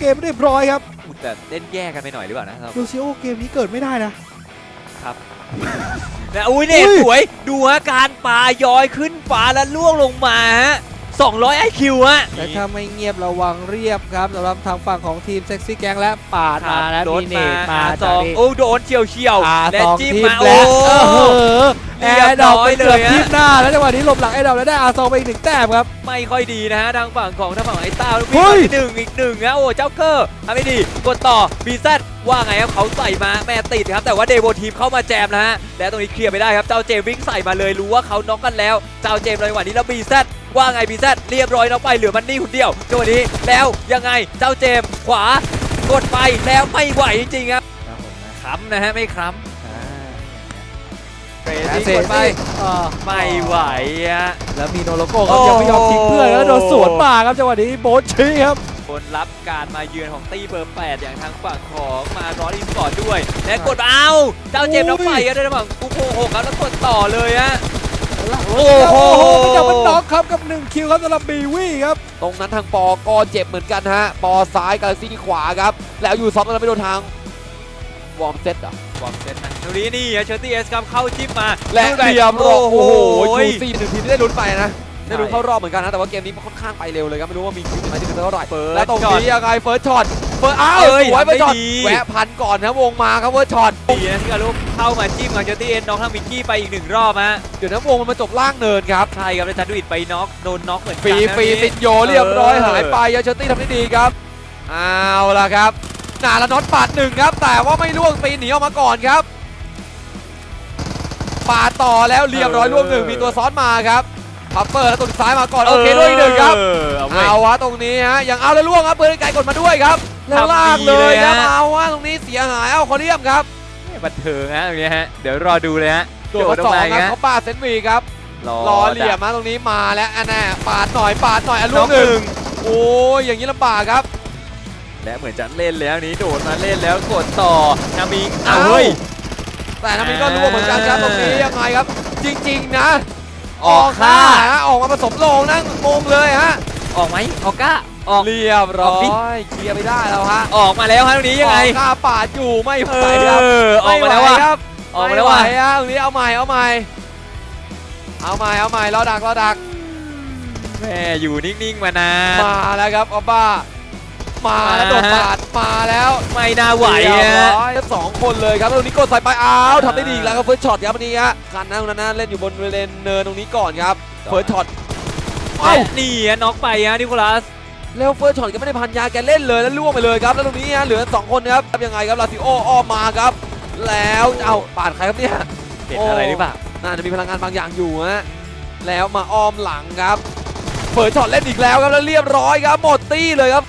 เกมเรียบร้อยครับอุยแต่เล่นแย่กันไปหน่อยหรือเปล่านะครับลูซิโอเกมนี้เกิดไม่ได้นะ นะอุ้ยเนี่ยอุ้ย สวยดูฮะการปาย้อยขึ้นฟ้าแล้วล่วงลงมาฮะ200 IQ ฮะ แต่ถ้าไม่เงียบระวังเรียบครับสำหรับทางฝั่งของทีมเซ็กซี่แก๊งและปาดมาแล้วโดมีนเนมาตมาอาซจากองนี้โอ้โดนเฉียวเฉียวๆอาและสองจิ้มทีมมาแล้โอ้วเอโหอ แอเรียบร์ดอกไปร้อยเกือบเลยอะทิมหน้า แล้วจังหวะนี้หลบหลังไอ้ดอกแล้วได้อาซองไปอีกหนึ่งแต้มครับ ไม่ค่อยดีนะฮะทางฝั่งของทางฝั่งไอ้ต้าลูกเฮ้พี่ยหนึ่งอีกหนึ่งนะโอ้เจ้าเกอร์ทำไม่ดีกดต่อบีซว่าไงครับเขาใส่มาแม่ติดครับแต่ว่าเดโบทีมเข้ามาแจมนะฮะและตรงนี้เคลียร์ไปได้ครับเจ้าเจมส์วิ่งใส่มาเลยรู้ว่าเขาน็อกกันแล้วเจ้าเจมส์ในจังหวะนี้แล้วบีซว่าไงบีซเรียบร้อยน็อกไปเหลือมันนี่คนเดียวจังหวะนี้แล้วยังไงเจ้าเจมส์ขวากดไปแล้วไม่ไหวจริงๆครับค้ำนะฮะไม่ค้ำ เฟรแอดี้เซกดไปเออไม่ไหวอะ แล้วมีโนโลโก้ครับโอ้ยังไม่ยอมทิ้งเพื่อนแล้วโดนสวนมาครับจังหวะนี้โบทชี้ครับ คนรับการมาเยือนของตี้เบอร์ 8 อย่างทางฝั่งของมารอดอีสปอร์ตด้วย และกดเอาเจ้าเจมส์น้องไฟก็ได้ระหว่างกูโคหกครับแล้วกดต่อเลยฮะ โอ้โหมันจะมันน็อกครับกับ1คิวครับสำหรับบีวี่ครับ ตรงนั้นทางปอก็เจ็บเหมือนกันฮะ ปอซ้ายกาแล็กซี่ขวาครับ แล้วอยู่ซ้อมแล้วไม่โดนทาง วอร์มเซตอะวอร์มเซตนะตรงนี้นี่เชอร์ตี้เอสครับเข้าจิ้มมาและดูแบบเรียบร้อยโอ้โอ้โหโหยูซี่หนึ่งทีมที่ได้ลุ้นไปนะได้ลุ้นใช่เข้ารอบเหมือนกันนะ แต่ว่าเกมนี้มันค่อนข้างไปเร็วเลยครับ ไม่รู้ว่ามีคิวไหมที่เป็นเท่าไหร่เปิดแล้วตรงช็อตนี้ยังไงเฟิร์สช็อตเฟิร์สอ้าวเอ้ยสวยเฟิร์สช็อตทำได้ดีแวะพันก่อนนะวงมาครับเฟิร์สช็อตดีนะที่กาลุกเข้ามาจิ้มกับเชอร์ตี้เอสน้องทางมิกกี้ไปอีกหนึ่งรอบฮะเดี๋ยวนะวงมันมาจบล่างเนินครับใช่ครับแล้วจันดูอิดไปน็อกโดนน็อกเหมือนฟกัรีนนะฟรีนี่ติดโยเรียบร้อยเออหายไปยาเชอร์ตี้ทำได้ดีครับเอาละครับ นาละน็อตปาดหนึ่งครับ แต่ว่าไม่ล่วงปีนหนีออกมาก่อนครับปาดต่อแล้วเรียบร้อยล่วงหนึ่งมีตัวซ้อนมาครับพับเปอร์แล้วตัวซ้ายมาก่อนโอเคด้วยอีกหนึ่งครับเออเอาไว้เอาวะตรงนี้ฮะยังเอาแล้วล่วงครับเปิดไกลกดมาด้วยครับแล้วลากเลยครับทำดีเลยฮะเอาวะตรงนี้เสียหายเอาคอเรียมครับบันเทิงฮะตรงนี้ฮะเดี๋ยวรอดูเลยฮะโดดมาสองกครับฮะเขาปาดเซนต์วีครับรอรอเหลี่ยมมาตรงนี้มาแล้วอันแน่ปาดหน่อยปาดหน่อยอันน้ล่อวงงหหนึ่นึ่งงโอ้ยอย่างนี้ลำบากครับ และเหมือนจะเล่นแล้วนี้โดดมาเล่นแล้วกดต่อนามิงอ้าอ้าววเฮ้ยแต่น้ำมินก็รู้เหมือนกันครับตรงนี้ยังไงครับ จริง ๆ นะ ออกค่าฮะออกมาผสมโลงนะงงเลยฮะออกไหมออกก้าออกเรียบร้อออกดิยเคลียร์ไปได้แล้วฮะออกมาแล้วฮะตรงนี้ยังไงออกค่าปาดอยู่ไม่ไหเอวครับอออกมาแล้วไไหว่ะครับออกมาแล้วว่ะไไหฮะตรงนี้เอาใหม่เอาใหม่เอาใหม่เอาใหม่รอดักรอดักแม่อยู่นิ่งๆมานานมาแล้วครับออบบ้า มาแล้วโดนปาดมาแล้วไม่น่าไหวเรียบฮะร้อยสองคนเลยครับแล้วตรงนี้กดใส่ไปอ้าวทำได้ดีอีกแล้วครับเฟิร์สช็อตครับวันนี้ฮะกันนะตรงนั้นนะเล่นอยู่บนเลนเนินตรงนี้ก่อนครับเฟิร์สช็อตและนี่ฮะน็อกไปฮะนิโคลัสแล้วเฟิร์สช็อตก็ไม่ได้พันยาแกเล่นเลยแล้วล่วงไปเลยครับแล้วตรงนี้ฮะเหลือสองคนนะครับครับยังไงครับลาซิโออ้อมมาครับ แล้วเอาปาดใครครับเนี่ยเห็นอะไรหรือเปล่าน่าจะมีพลังงานบางอย่างอยู่ฮะแล้วมาอ้อมหลังครับเฟิร์สช็อตเล่นอีกแล้วครับแล้วเรียบร้อยครับหมดตี้เลยครับ